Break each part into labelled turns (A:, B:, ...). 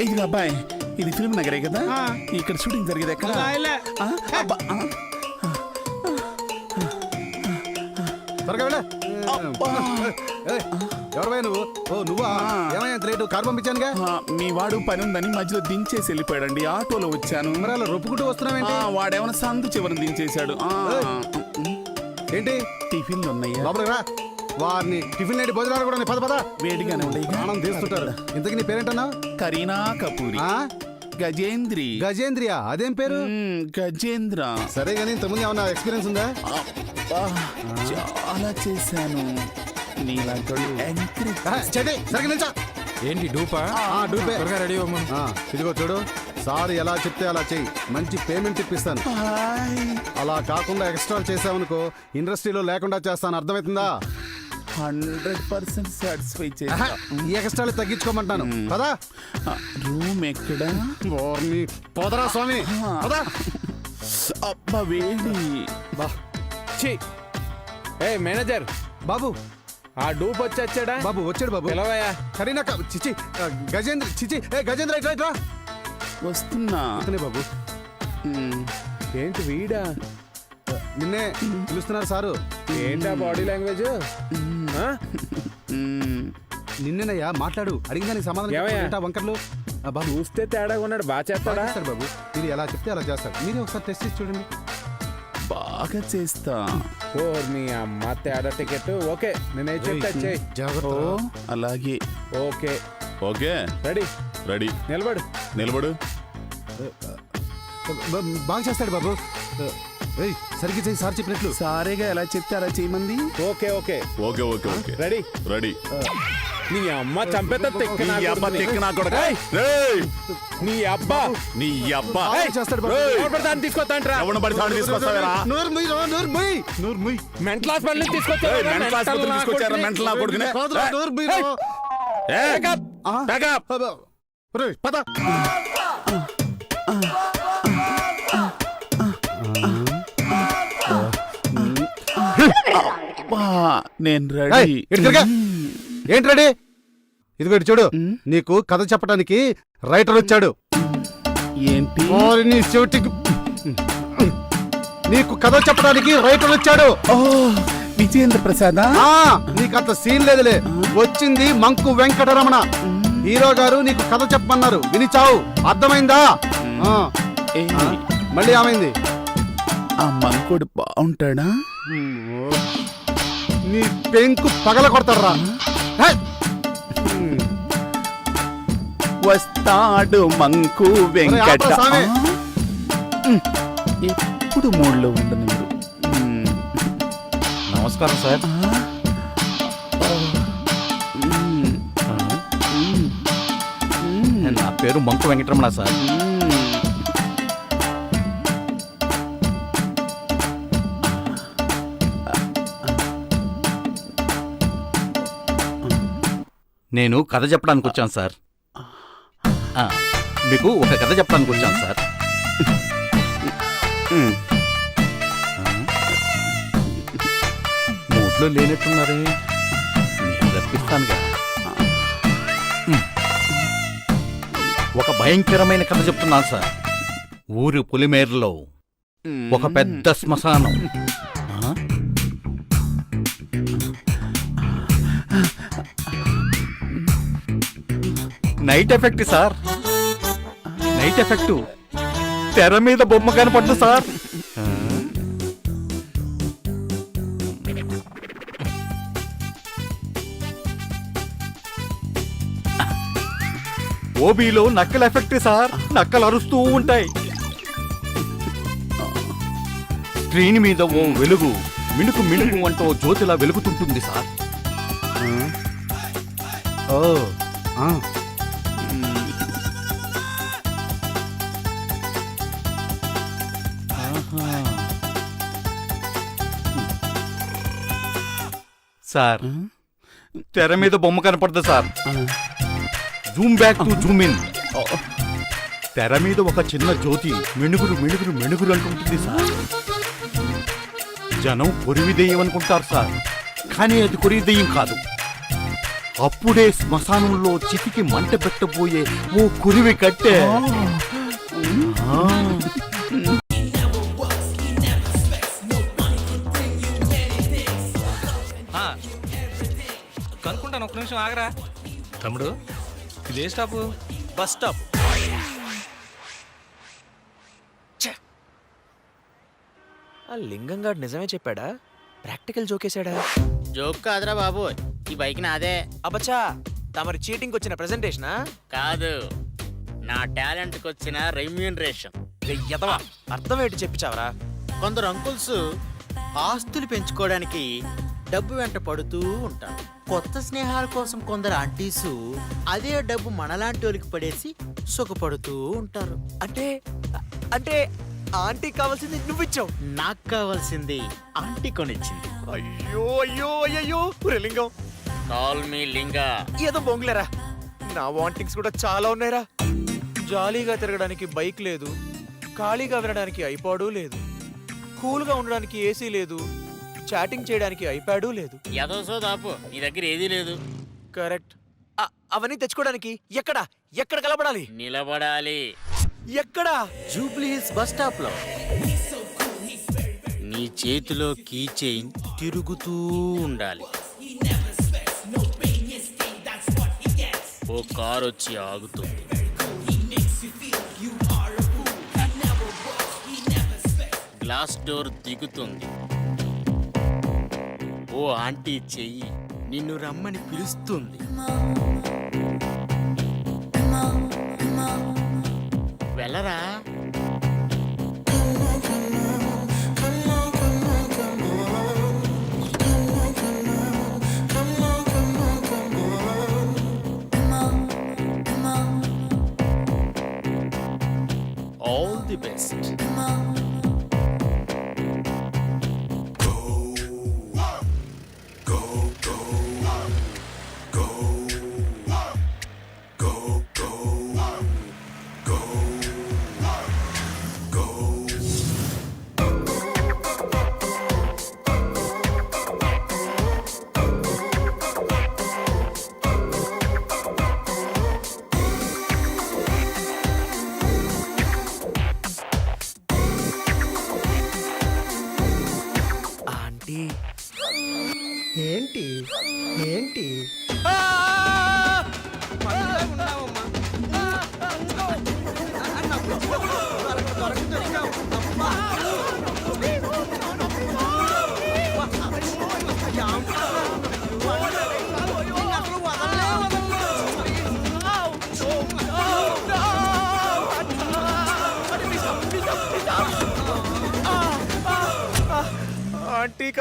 A: ఇది అబ్బాయి. ఇది ఫిల్మ్ నగరే కదా?
B: ఆ.
A: ఇక్కడ షూటింగ్ జరిగేది ఎక్కడ.
C: ఎవరు నువ్వు? ఓ నువ్వా? ఏమయ్యా కారు పంపించానుగా?
A: మీ వాడు పని ఉందని మధ్యలో దించేసి వెళ్ళిపోయాడండి. ఆటోలో వచ్చాను.
C: రొప్పుకుంటూ వస్తున్నావేంటి?
A: ఆ, వాడేమైనా సందు చివరిని దించేశాడు. ఆ,
C: ఏంటి?
A: టిఫిన్లు ఉన్నాయా?
C: లోపలికి రా. వారిని టిఫిన్ లేని భోజనాలు కూడా. పద పద.
A: వేడిగానే ఉన్నాయి
C: ప్రాణం తీస్తుంటారు. ఇంతకీ నీ పేరేంటన్నా?
A: కరీనా కపూరి.
C: ఆ?
A: గజేంద్రి.
C: గజేంద్రియ? అదేం పేరు?
A: గజేంద్ర.
C: సరే గానీ ఇంతకుముందు ఏమన్నా ఎక్స్పీరియన్స్ ఉందా?
A: చాలా చేశాను.
D: ఏంటి డూపా?
C: ఆ, డూపే.
D: త్వరగా రెడీ అవ్వమను
C: ఇదిగో చూడు. సార్ ఎలా చెప్తే అలా చెయ్యి. మంచి పేమెంట్ ఇప్పిస్తాను.
A: హాయ్
C: అలా కాకుండా ఎక్స్ట్రా చేసావనుకో ఇండస్ట్రీలో లేకుండా చేస్తాను. అర్థమవుతుందా?
A: హండ్రెడ్ పర్సెంట్ సాటిస్ఫై చేస్తా.
C: ఎక్స్ట్రాలు తగ్గించుకోమంటాను. పదా.
A: రూమ్ ఎక్కడ?
C: పోదరా స్వామి. పదా.
A: అబ్బా వేడి.
C: బా.
D: ఛీ. ఏ మేనేజర్.
C: బాబు.
D: ఆ డూప్ వచ్చి వచ్చాడా?
C: బాబు వచ్చాడు బాబు.
D: పిలవయ్యా.
C: కరీనా చిచి గజేంద్ర చిచి ఏ గజేంద్ర ఇట్లా ఇట్లా
A: వస్తున్నా.
C: ఇతనే బాబు.
D: ఏంటి వీడా?
C: నిన్నే పిలుస్తున్నారు సారు.
D: ఏంటా బాడీ లాంగ్వేజ్.
C: నిన్నేనయ్యా మాట్లాడు. అడిగిన సమాధానం. ఏంటా వంకర్లు? బాబు.
D: చూస్తే తేడాగా ఉన్నాడు బాగా చేస్తాడా?
C: చేస్తాడు బాబు. మీరు ఎలా చెప్తే అలా చేస్తారు. మీరే ఒకసారి టెస్ట్ చేసి చూడండి.
A: బాగా చేస్తా.
D: ఓ మీ అమ్మ తేడా టికెట్. ఓకే నేనే చెప్తా
C: జాగ్రత్త.
A: అలాగే.
D: ఓకే.
A: ఓకే.
D: రెడీ.
A: రెడీ.
D: నిలబడు.
A: నిలబడు.
C: బాగా చేస్తాడు బాబు. ఏయ్ సరిగ్గా చేయి సార్ చెప్పినట్లు.
A: సారేగా ఎలా చెప్తే అలా చేయమంది?
D: Okay okay.
A: Okay okay okay.
D: Ready
A: ready
D: నీ అమ్మ చంపేత తిక్క నా
A: నీ అబ్బా. తెక్క నా కొడుకు.
D: ఏయ్,
A: రేయ్!
D: నీ అబ్బా!
A: నీ అబ్బా.
C: చేస్తాడు
D: దాన్ని తీసుకొస్తాంట్రా
A: ఎవరిని పడి తాడు తీసుకొస్తావేరా?
C: నోరు ముయ్ నోరు ముయ్! నోరు ముయ్.
D: మెంటల్ హాస్పిటల్ తీసుకొచ్చారు
A: మెంటల్ ఆసుపత్రికి తీసుకొచ్చారా మెంటల్ నా కొడుకునే.
C: కాదురా, నోరు ముయ్ రా.
A: ఏయ్!
D: Backup!
C: ఆ?
A: Backup!
C: అబ్బా. ఒరేయ్, పద.
A: అబ్బా, నేను రెడీ.
C: ఏంటి రెడీ? ఇదిగో చూడు. నీకు కథ చెప్పడానికి రైటర్ వచ్చాడు.
A: ఏంటి?
C: నీ చెవిటికి. నీకు కథ చెప్పడానికి రైటర్ వచ్చాడు.
A: ఓ విజయేంద్ర ప్రసాదా?
C: నీకు అంత సీన్ లేదులే. వచ్చింది మంకు వెంకటరమణ. హీరో గారు నీకు కథ చెప్పమన్నారు. విని చావు. అర్థమైందా? మళ్ళీ ఏమైంది?
A: ఆ మంకుడు బాగుంటాడా?
C: నీ పెంకు పగల కొడతారా
A: వస్తాడు మంకు వెంకట? ఎప్పుడు మూడ్లో ఉండను.
E: నమస్కారం సార్. నా పేరు మంకు వెంకటరమణ సార్. నేను కథ చెప్పడానికి వచ్చాను సార్. ఆ, మీకు ఒక కథ చెప్పడానికి వచ్చాను సార్. మూడ్లో లేనట్టున్నారే. నేను రప్పిస్తానుగా. ఒక భయంకరమైన కథ చెప్తున్నాను సార్. ఊరి పులిమేరలో ఒక పెద్ద శ్మశానం. Night effect sir. Night effect. తెర మీద బొమ్మ కనపడ్డు సార్. ఓబీలో నక్కల ఎఫెక్ట్ సార్. నక్కలు అరుస్తూ ఉంటాయి. స్క్రీన్ మీద ఓ వెలుగు మిణుకు మిణుకు అంటూ జ్యోతిలా వెలుగుతుంటుంది సార్.
C: ఓ
E: సార్. తెర మీద బొమ్మ కనపడదు sir. Zoom back to zoom in. తెర మీద ఒక చిన్న జ్యోతి మెణుగురు మెణుగురు మెణుగురు అంటుంటుంది సార్. జనం కొరివి దెయ్యం అనుకుంటారు సార్. కానీ అది కొరివి దెయ్యం కాదు. అప్పుడే శ్మశానంలో చితికి మంట పెట్టబోయే ఓ కురివి కట్టే.
B: నిమిషం ఆగరా. తమ్ముడు ఇదే స్టాపు. Bus stop!
F: ఆ లింగం గాడు నిజమే చెప్పాడా? ప్రాక్టికల్ జోకేశాడా
G: జోక్ కాదురా బాబు ఈ బైక్ నాదే.
F: అబ్బచ్చా తమరి చీటింగ్ వచ్చిన ప్రెజెంటేషనా
G: కాదు నా టాలెంట్కి వచ్చిన రెమ్యూనరేషన్
F: ఎదవా అర్థం ఏంటి చెప్పిచావరా?
G: కొందరు అంకుల్స్ ఆస్తులు పెంచుకోవడానికి డబ్బు వెంట పడుతూ ఉంటారు. కొత్త స్నేహాల కోసం కొందరు ఆంటీస్ అదే డబ్బు మనలాంటి వాళ్ళకి పడేసి సుఖపడుతూ ఉంటారు.
F: అంటే అంటే ఆంటీ కావాల్సింది నువ్వు ఇచ్చావు
G: నాకు కావాల్సింది ఆంటీ కొనిచ్చింది.
F: అయ్యో అయ్యో అయ్యో లింగం.
G: Call me Linga.
F: ఏదో బొంగులేరా? నా వాంటింగ్స్ కూడా చాలా ఉన్నాయిరా. జాలీగా తిరగడానికి బైక్ లేదు ఖాళీగా వినడానికి ఐపాడు లేదు కూల్గా ఉండడానికి ఏసీ లేదు చాటింగ్ చేయడానికి ఐప్యాడు లేదు.
G: దాపు నీ దగ్గర ఏదీ లేదు.
F: కరెక్ట్. అవన్నీ తెచ్చుకోవడానికి ఎక్కడ? ఎక్కడ కలపడాలి
G: నిలబడాలి.
F: ఎక్కడా?
G: జూబ్లీ హిల్స్ బస్ స్టాప్లో నీ చేతిలో కీ చైన్ తిరుగుతూ ఉండాలి. ఓ కార్ వచ్చి ఆగుతుంది. గ్లాస్ డోర్ దిగుతుంది. ఓ ఆంటీ చెయ్యి. నిన్ను రమ్మని పిలుస్తుంది. వెళ్ళరా?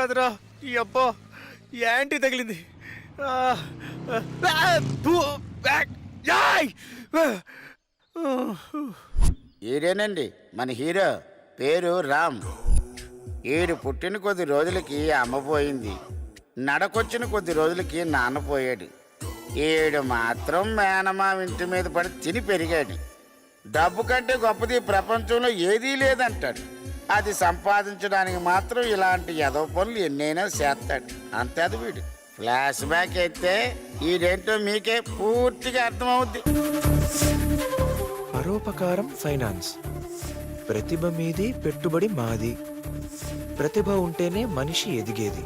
F: కాదురా ఈ అబ్బా యాంటీ తగిలింది. ఆ,
H: ఈడేనండి? మన హీరో పేరు రామ్. ఈడు పుట్టిన కొద్ది రోజులకి అమ్మ పోయింది. నడకొచ్చిన కొద్ది రోజులకి నాన్న పోయాడు. ఈడు మాత్రం మేనమా ఇంటి మీద పడి తిని పెరిగాడు. డబ్బు కంటే గొప్పది ప్రపంచంలో ఏదీ లేదంటాడు. అది సంపాదించడానికి మాత్రం ఇలాంటి ఎదవ పనులు ఎన్నైనా చేస్తాడు. అంతే అది వీడు. ఫ్లాష్ బ్యాక్ అయితే ఈడేంటో మీకే పూర్తిగా అర్థమవుద్ది.
F: పరోపకారం ఫైనాన్స్. ప్రతిభ మీది పెట్టుబడి మాది. ప్రతిభ ఉంటేనే మనిషి ఎదిగేది.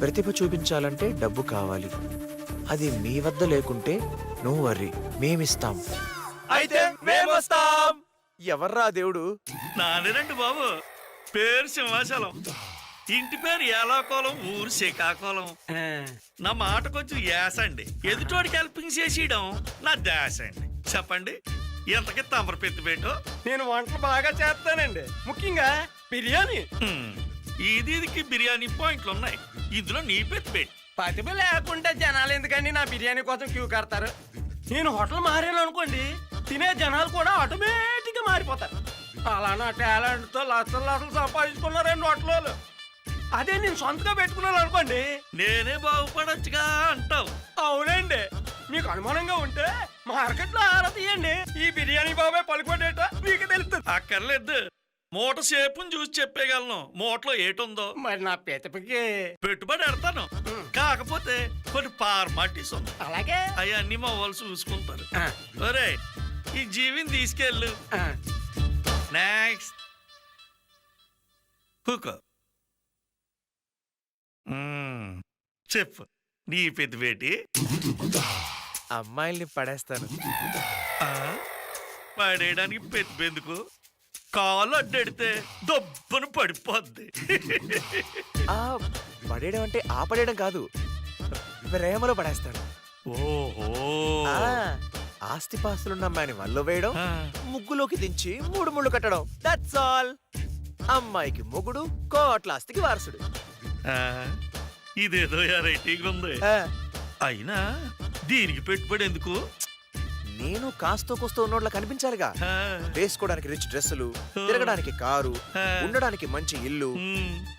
F: ప్రతిభ చూపించాలంటే డబ్బు కావాలి. అది మీ వద్ద లేకుంటే నో వర్రీ మేమిస్తాం. అయితే మేమొస్తాం. ఎవర్రా దేవుడు?
I: నానేనండి బాబు. పేరు సింహాచలం. ఇంటి పేరు ఏలాకోలం ఊరు శ్రీకాకుళం. నా మాట కొంచెం యాసండి. ఎదుటోడికి హెల్పింగ్ చేసేయడం నా దాస అండి చెప్పండి ఎంతకి తమరు పెట్టుబేటో
B: నేను వంటలు బాగా చేస్తానండి. ముఖ్యంగా బిర్యానీ.
I: ఇది ఇదికి బిర్యానీ పాయింట్లు ఉన్నాయి. ఇందులో నీ పెట్టుబెట్టి
B: ప్రతిభ లేకుంటే జనాలు ఎందుకండి నా బిర్యానీ కోసం క్యూ కడతారు? నేను హోటల్ మారాను అనుకోండి తినే జనాలు కూడా ఆటోమేటిక్గా మారిపోతారు. అలా నా టాలెంట్తో లక్షలు లక్షలు సంపాదించుకున్నారు రెండు హోటల్ అదే నేను సొంతగా పెట్టుకున్నాను అనుకోండి.
I: నేనే బాగుపడొచ్చుగా అంటావు.
B: అవునండి. మీకు అనుమానంగా ఉంటే మార్కెట్లో ఆరా తీయండి. ఈ బిర్యానీ బాబాయ్ పలుకోడేట మీకు తెలుస్తుంది.
I: అక్కర్లేదు. మూట సేపుని చూసి చెప్పేయగలను. మూటలో ఏటుందో.
B: మరి నా పెతపికి.
I: పెట్టుబడి పెడతాను. కాకపోతే కొన్ని ఫార్మాలిటీస్ ఉన్నాయి
B: అలాగే.
I: అవన్నీ మా వాళ్ళు చూసుకుంటారు. ఒరే ఈ జీవిని తీసుకెళ్ళు. నెక్స్ట్ మ్మ్. చెప్పు. నీ పెద్ద బేటి
F: అమ్మాయిల్ని పడేస్తాను?
I: పడేయడానికి పెద్దెందుకు కాలు అడ్డెడితే దొబ్బను పడిపోద్ది.
F: ఆ పడేయడం అంటే ఆ పడేయడం కాదు. ప్రేమలో పడేస్తాను.
I: ఓహో.
F: ఆస్తిపాస్తులున్న అమ్మాయిని వల్ల వేయడం. ముగ్గులోకి దించి మూడు ముళ్ళు కట్టడం. దట్స్ ఆల్ అమ్మాయికి మొగుడు కోట్ల ఆస్తికి వారసుడు.
I: ఇదేదో రైటింగ్ ఉంది. అయినా దీనికి పెట్టుబడి ఎందుకు?
F: నేను కాస్తో కూస్తో ఉన్నోట్ల కనిపించాలిగా. వేసుకోవడానికి రిచ్ డ్రెస్సులు తిరగడానికి కారు. ఉండడానికి మంచి ఇల్లు.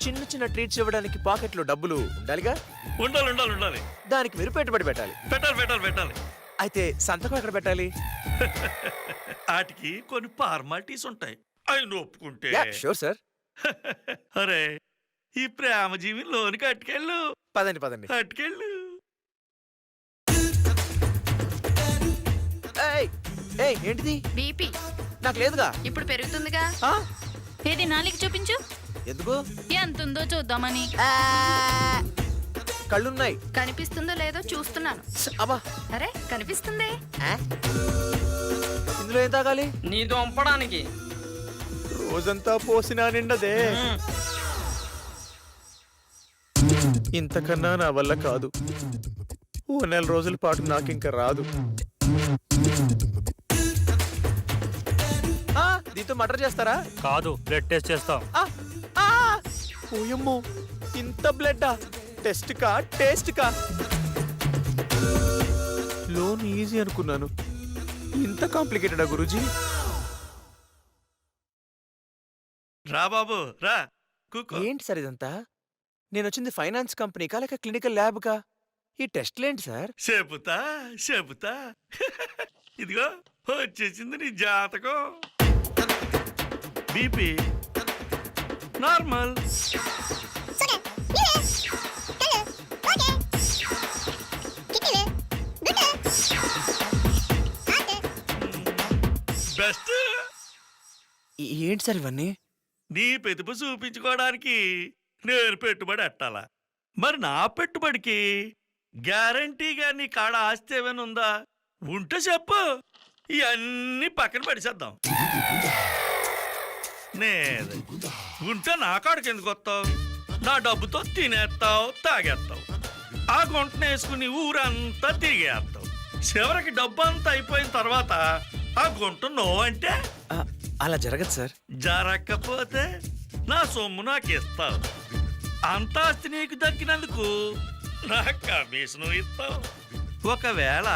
F: చిన్న చిన్న ట్రీట్స్ ఇవ్వడానికి పాకెట్లో డబ్బులు ఉండాలిగా?
I: ఉండాలి ఉండాలి ఉండాలి.
F: దానికి మీరు పెట్టుబడి పెట్టాలి.
I: పెట్టాలి పెట్టాలి పెట్టాలి.
F: అయితే సంతకం ఎక్కడ పెట్టాలి?
I: వాటికి కొన్ని ఫార్మాలిటీస్ ఉంటాయి. అవి ఒప్పుకుంటే
F: యా షూర్ సార్.
I: అరే ఈ ప్రేమ జీవి లోనికి అట్టుకెళ్ళు
F: పదండి పదండి.
I: అట్టుకెళ్ళు
F: ఏంటిది?
J: బీపీ.
F: నాకు లేదుగా.
J: ఇప్పుడు పెరుగుతుందిగా.
F: ఆ?
J: ఏది నాలికి చూపించు.
F: ఎందుకు?
J: ఎంత ఉందో చూద్దామని
F: కళ్ళున్నాయి.
J: కనిపిస్తుందో లేదో చూస్తున్నాను.
F: అబ్బా.
J: అరే కనిపిస్తుంది?
F: ఇందులో ఏం తాగాలి?
B: నీ దొంపడానికి.
F: రోజంతా పోసినా నిండదే. ఇంతకన్నా నా వల్ల కాదు. ఓ నెల రోజుల పాటు నాకింక రాదు. ఆ, దీంతో మటర్ చేస్తారా?
K: కాదు బ్లడ్ టెస్ట్ చేస్తాం.
F: ఆ, ఆ, ఓయమ్మో ఇంత బ్లడ్డా? టెస్ట్ కా టేస్ట్ కా? లోన్ ఈజీ అనుకున్నాను. ఇంత కాంప్లికేటెడా గురూజీ?
I: రా బాబు రా కూకో.
F: ఏంటి సార్ ఇదంతా? నేను వచ్చింది ఫైనాన్స్ కంపెనీకా లేక క్లినికల్ ల్యాబ్ కా ఈ టెస్ట్లేంటి సార్?
I: చెబుతా చెబుతా ఇదిగో వచ్చేసింది నీ జాతకం. బీపీ. నార్మల్.
F: ఏంటి సార్ ఇవన్నీ?
I: నీ పెదుపు చూపించుకోవడానికి నేను పెట్టుబడి ఎట్టాలా మరి నా పెట్టుబడికి గ్యారంటీగా నీ కాడ ఆస్తి ఏమైనా ఉందా? ఉంటే చెప్పు. ఇవన్నీ పక్కన పడిచేద్దాం నేది ఉంటే నా కాడికి ఎందుకు వస్తావు? నా డబ్బుతో తినేస్తావు తాగేస్తావు. ఆ గుంటను వేసుకుని ఊరంతా తిరిగేస్తావు. చివరికి డబ్బు అంతా అయిపోయిన తర్వాత ఆ గుంట నో అంటే?
F: అలా జరగదు సార్.
I: జరగకపోతే నా సొమ్ము నాకు ఇస్తావు అంత ఆస్తి నీకు దక్కినందుకు నా కమిషన్ ఇస్తావు. ఒకవేళ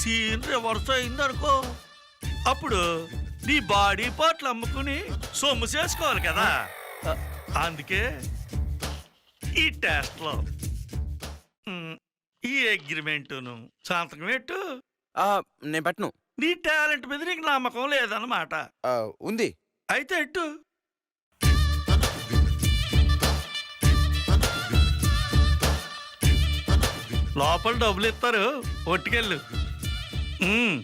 I: సీన్ రివర్స్ అయిందనుకో అప్పుడు నీ బాడీ పార్ట్లు అమ్ముకుని సొమ్ము చేసుకోవాలి కదా. అందుకే ఈ టెస్ట్లో ఈ అగ్రిమెంటును సంతకం పెట్టు.
F: నేను పెట్టను.
I: నీ టాలెంట్ మీద నీకు నమ్మకం లేదన్నమాట.
F: ఆ, ఉంది.
I: అయితే ఎట్టు లోపల డబ్బులు ఇస్తారు ఒట్టుకెళ్ళు. ఉమ్.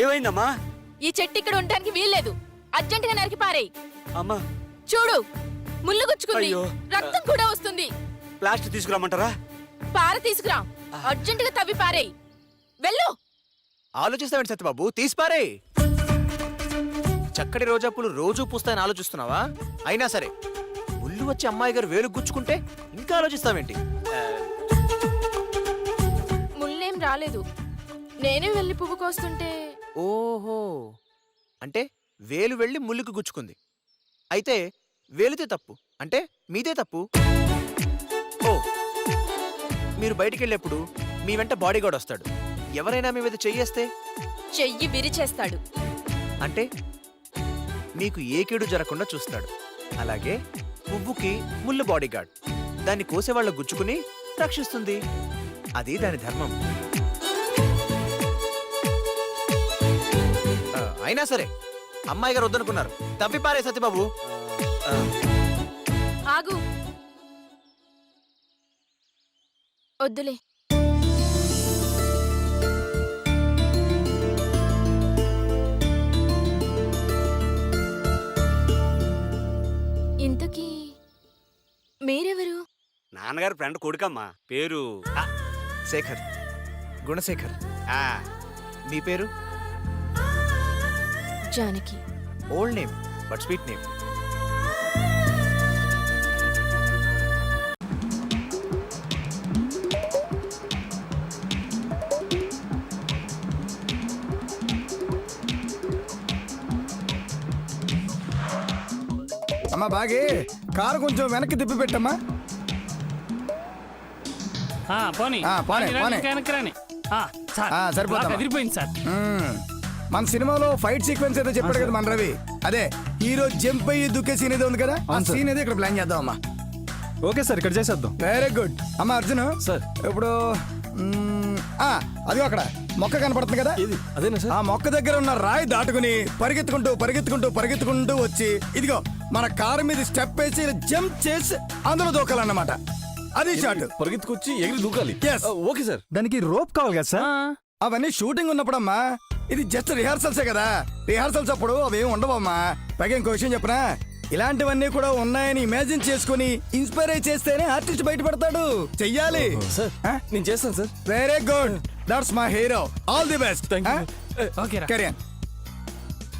K: ఏమైందమ్మా?
J: ఈ చెట్టు ఇక్కడ ఉండడానికి వీల్లేదు. అర్జెంట్గా నరికి పారేయ్.
K: అమ్మా.
J: చూడు ముళ్ళు గుచ్చుకుంది.
K: అయ్యో.
J: రక్తం కూడా వస్తుంది.
K: ప్లాస్టిక్ తీసుకురామంటారా?
J: పార తీసుకురా. అర్జెంట్గా తవ్వి పారేయ్. వెళ్ళు.
F: ఆలోచిస్తావేంటి సత్యబాబు? తీసిపారే చక్కటి రోజా పూలు రోజు పూస్తాయని ఆలోచిస్తున్నావా? అయినా సరే ముళ్ళు వచ్చి అమ్మాయి గారు వేలు గుచ్చుకుంటే ఇంకా ఆలోచిస్తావేంటి?
J: ముళ్ళేం రాలేదు. నేనే వెళ్ళి పువ్వు కోస్తుంటే.
F: ఓహో. అంటే వేలు వెళ్ళి ముళ్ళుకు గుచ్చుకుంది. అయితే వేలితే తప్పు. అంటే మీదే తప్పు. ఓ. మీరు బయటికి వెళ్ళేప్పుడు మీ వెంట బాడీ గార్డ్ వస్తాడు. ఎవరైనా మీ మీద చెయ్యేస్తే?
J: చెయ్యి విరిచేస్తాడు.
F: అంటే మీకు ఏ కీడు జరగకుండా చూస్తాడు. అలాగే పువ్వుకి ముళ్ళు బాడీ గార్డ్ దాన్ని కోసేవాళ్ళ గుచ్చుకుని రక్షిస్తుంది. అది దాని ధర్మం. అయినా సరే అమ్మాయి గారు వద్దనుకున్నారు. తప్పిపారే సత్యబాబు. ఆ,
J: ఆగు. వద్దులే. ఇంతకీ మీరెవరు?
K: నాన్నగారి ఫ్రెండ్ కొడుకమ్మా. పేరు
F: ఆ, శేఖర్. గుణశేఖర్. ఆ, మీ పేరు?
J: Janaki
F: old name but sweet name
L: అమ్మా బాగే కారు కొంచెం వెనక్కి తిప్పి పెట్టమ్మా
K: పోనీ
L: ఆ, పోనీ, పోనీ.
K: వెనకరాని
L: ఆ, సరిపోతుందమ్మా.
K: అదిరిపోయింది సార్
L: మ్మ్. మన సినిమాలో ఫైట్ సీక్వెన్స్ ఏదో చెప్పాడు కదా మన రవి. అదే హీరో జంప్ అయ్యి దుక్కే సీన్ ఏదో ఉంది కదా ఆ సీన్ ఏదో ఇక్కడ ప్లాన్ చేద్దాం అమ్మా.
D: ఓకే సార్ ఇక్కడ చేసేద్దాం.
L: వెరీ గుడ్ అమ్మా అర్జున్
D: సార్.
L: ఇప్పుడు అదిగో అక్కడ మొక్క కనపడుతుంది కదా?
D: అదేనా
L: ఆ మొక్క దగ్గర ఉన్న రాయి దాటుకుని పరిగెత్తుకుంటూ పరిగెత్తుకుంటూ పరిగెత్తుకుంటూ వచ్చి ఇదిగో మన కారు మీద స్టెప్ వేసి జంప్ చేసి అందులో దూకాలన్నమాట. అది షాట్
D: పరిగెత్తుకొచ్చి ఎగిరి దూకాలి. Okay sir. దానికి రోప్ కావాలి కదా సార్?
L: అవన్నీ షూటింగ్ ఉన్నప్పుడమ్మా. ఇది జస్ట్ రిహార్సల్సే కదా. రిహార్సల్స్ అప్పుడు అవేం ఉండవమ్మా. పైగా ఇంకో విషయం చెప్పనా? ఇలాంటివన్నీ కూడా ఉన్నాయని ఇమాజిన్ చేసుకుని ఇన్స్పైర్ అయి చేస్తేనే ఆర్టిస్ట్ బయటపడతాడు. చెయ్యాలి.
D: సార్ నేను చేస్తాను sir.
L: Very good that's my hero all the best కెరియన్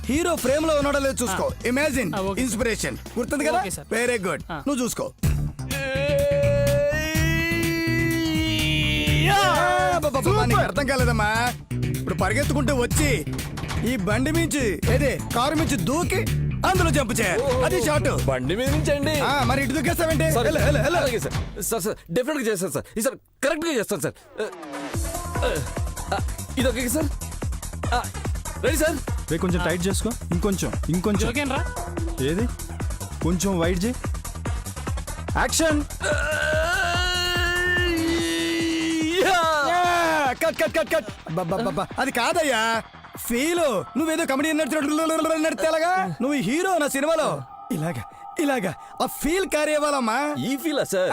L: hero ఫ్రేమ్లో ఉన్నాడో లేదో చూసుకో. Imagine
K: okay.
L: ఇన్స్పిరేషన్ గుర్తుంది కదా. వెరీ గుడ్
K: ఆ.
L: నువ్వు చూసుకో. నీకు అర్థం కాలేదమ్మా. ఇప్పుడు పరిగెత్తుకుంటూ వచ్చి ఈ బండి మించి ఏదే కారు మించి దూకి అందులో జంప్ చేయాలి. అది షార్ట్
D: బండి మీద నుంచి అండి
L: ఆ, మరి ఇటు దూకేస్తావేంటి.
D: అలాగే సార్. సార్ సార్ డెఫినెట్గా చేస్తాను సార్. ఈ సార్ కరెక్ట్గా చేస్తాను సార్. ఇది ఓకే సార్? Ready sir? కొంచెం టైట్ చేసుకో. ఇంకొంచెం ఇంకొంచెం.
K: ఓకేనరా
D: ఏది? కొంచెం వైట్ చేయి. Action
L: cut cut cut cut అబ్బబ్బబ్బబ్బా. అది కాదయ్యా. ఫీల్ నువ్వేదో కమెడీ నడితే ఎలాగా? నువ్వు హీరో నా సినిమాలో. ఇలాగా ఇలాగా. ఆ ఫీల్ క్యారీ అవ్వాలమ్మా
D: ఈ ఫీల్ సార్?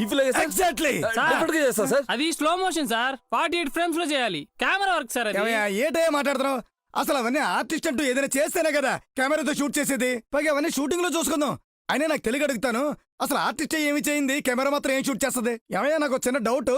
D: ఈ ఫీల్
L: ఎగ్జాక్ట్లీ
D: డెఫినెట్గా చేస్తా సార్?
K: అది slow motion sir. Forty eight ఫ్రేమ్స్లో చేయాలి. కెమెరా వర్క్ సార్ అది.
L: ఏటయ్యా మాట్లాడుతున్నావు? అసలు అవన్నీ ఆర్టిస్ట్ అంటూ ఏదైనా చేస్తేనే కదా కెమెరాతో షూట్ చేసేది. పైగా అవన్నీ షూటింగ్లో చూసుకుందాం. అయినా నాకు తెలియ అడుగుతాను. అసలు ఆర్టిస్ట్ ఏమి చేయింది? కెమెరా మాత్రం ఏం షూట్ చేస్తుంది? ఏమయ్యా నాకు ఒక చిన్న డౌట్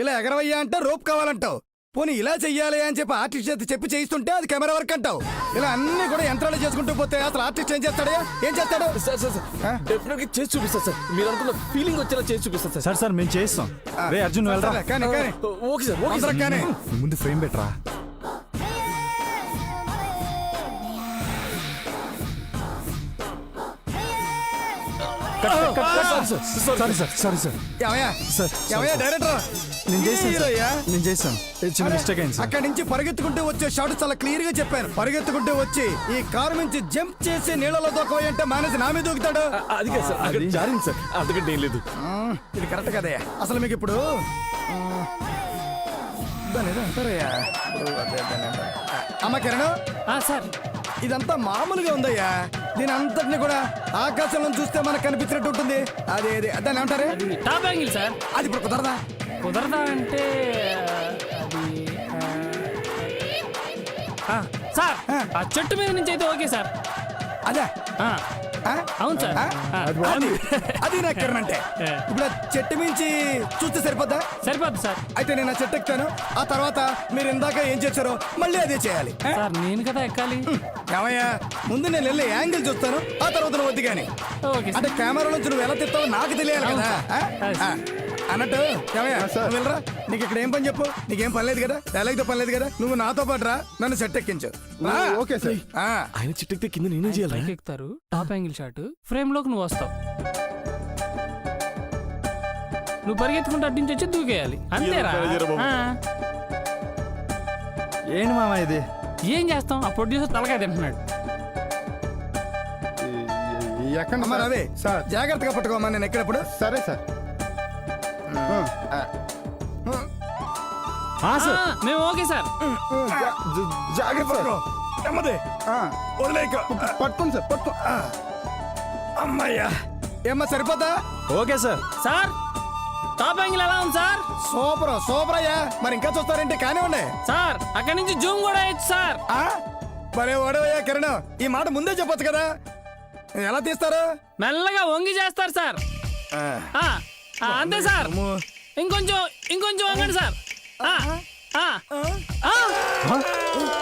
L: ఇలా ఎగరవయ్యా అంటే రోప్ కావాలంటావు. పోనీ ఇలా చెయ్యాలి అని చెప్పి ఆర్టిస్ట్ చేత చెప్పి చేయిస్తుంటే అది కెమెరా వర్క్ అంటావు. ఇలా అన్ని కూడా యంత్రాలు చేసుకుంటూ పోతే అసలు ఆర్టిస్ట్ ఏం చేస్తాడు? ఏం చేస్తాడు?
D: సార్ సార్ సార్ చేసి చూపిస్తా సార్. మీరు అనుకున్న ఫీలింగ్ వచ్చేలా చేసి చూపిస్తా సార్. సార్ సార్ మేము చేస్తాం రే అర్జున్
L: సరే, కానీ కానీ.
D: ఓకే సార్ ఓకే
L: తొందరగా కానీ.
D: ముందు ఫ్రేమ్ పెట్టరా? సారీ సార్ సారీ సార్
L: ఏమయ్యా
D: సార్.
L: ఏమయ్యా డైరెక్టర్
D: నేను చేశాను సార్.
L: హీరోయ్యా?
D: నేను చేశాను. ఇది చిన్న
L: అరే,
D: మిస్టేక్ అయింది సార్.
L: అక్కడి నుంచి పరిగెత్తుకుంటూ వచ్చే షాట్ చాలా క్లియర్గా చెప్పాను పరిగెత్తుకుంటూ వచ్చి ఈ కారు నుంచి జంప్ చేసి నీళ్ళలో దూకబోయి అంటే మానేసి నా మీద దూకుతాడు.
D: అది కాదు సార్ అక్కడ జారింది సార్. ఏం లేదు.
L: ఇది కరెక్ట్ కదయ్యా. అసలు మీకు ఇప్పుడు ఏదో అంటారయ్యా అదే. అమ్మ కిరణ్.
K: సార్.
L: ఇదంతా మామూలుగా ఉందయ్యా. దీని అంతటిని కూడా ఆకాశంలో చూస్తే మనకు కనిపించినట్టు ఉంటుంది. అదే అదే దాన్ని ఏమంటారు?
K: Top angle sir.
L: అది ఇప్పుడు కుదరదా?
K: కుదరదా అంటే అది ఆ, సార్ ఆ చెట్టు మీద నుంచి అయితే ఓకే సార్.
L: అదే.
K: ఆ? అవును సార్.
L: అది అది నా కిరణ్ అంటే. ఇప్పుడు ఆ చెట్టు మించి చూస్తే సరిపోద్దా?
K: సరిపోద్ది సార్.
L: అయితే నేను ఆ చెట్టు ఎక్కుతాను. ఆ తర్వాత మీరు ఇందాక ఏం చేశారో మళ్ళీ అదే చేయాలి. ఆ?
K: సార్ నేను కదా ఎక్కాలి.
L: ఏమయ్యా? ముందు నేను వెళ్ళి యాంగిల్ చూస్తాను ఆ తర్వాత నువ్వు వద్దు కానీ
K: ఓకే సార్.
L: అంటే కెమెరా నుంచి నువ్వు ఎలా తిస్తావో నాకు తెలియాలి కదా. ఆ. అన్నట్టు ఏమయ్యా? నువ్వు వెళ్ళరా? నీకు ఇక్కడ ఏం పని చెప్పు? నీకేం పని లేదు కదా? డైలాగ్తో పని లేదు కదా? నువ్వు నాతో పాటు రా నన్ను సెట్ ఎక్కించు. రా.
C: Okay sir.
L: ఆ,
A: ఆయన చిట్టెక్కితే కింద నేనేం చేయాలి
K: పైకి ఎక్కుతారు టాప్ యాంగిల్ షాట్. ఫ్రేమ్లోకి నువ్వు వస్తావు. నువ్వు పరిగెత్తుకుంటూ అటు నుంచి వచ్చి దూకేయాలి. అంతేరా? ఆ.
D: ఏంటి మామ ఇది?
K: ఏం చేస్తాం? ఆ ప్రొడ్యూసర్ తలకాయ తింటున్నాడు.
C: ఎక్కడ
L: అమ్మ రవి
C: సార్.
L: జాగ్రత్తగా పట్టుకోమా నేను ఎక్కడప్పుడు
C: సరే సార్.
K: ఆ, మేము ఓకే సార్.
L: జాగ్రత్త. పట్టుకో. నెమ్మది. వదిలేక
C: పట్టుకోండి సార్ పట్టుకో
L: అమ్మయ్యా. ఏమ్మా సరిపోతా
D: okay sir.
K: Sir top angle ఎలా ఉంది సార్?
L: సూపర్ సూపర్ అయ్యా. మరి ఇంకా చూస్తారంటే? కానివ్వండి
K: సార్ అక్కడి నుంచి జూమ్ కూడా వేయచ్చు సార్.
L: ఆ? భలే వాడవయ్యా కిరణ్. ఈ మాట ముందే చెప్పొచ్చు కదా. ఎలా తీస్తారు?
K: మెల్లగా వంగి చేస్తారు సార్.
L: ఆ,
K: ఆ, ఆ, అంతే సార్. ఇంకొంచెం ఇంకొంచెం వంగండి sir. Ah! Ah! Ah! ah.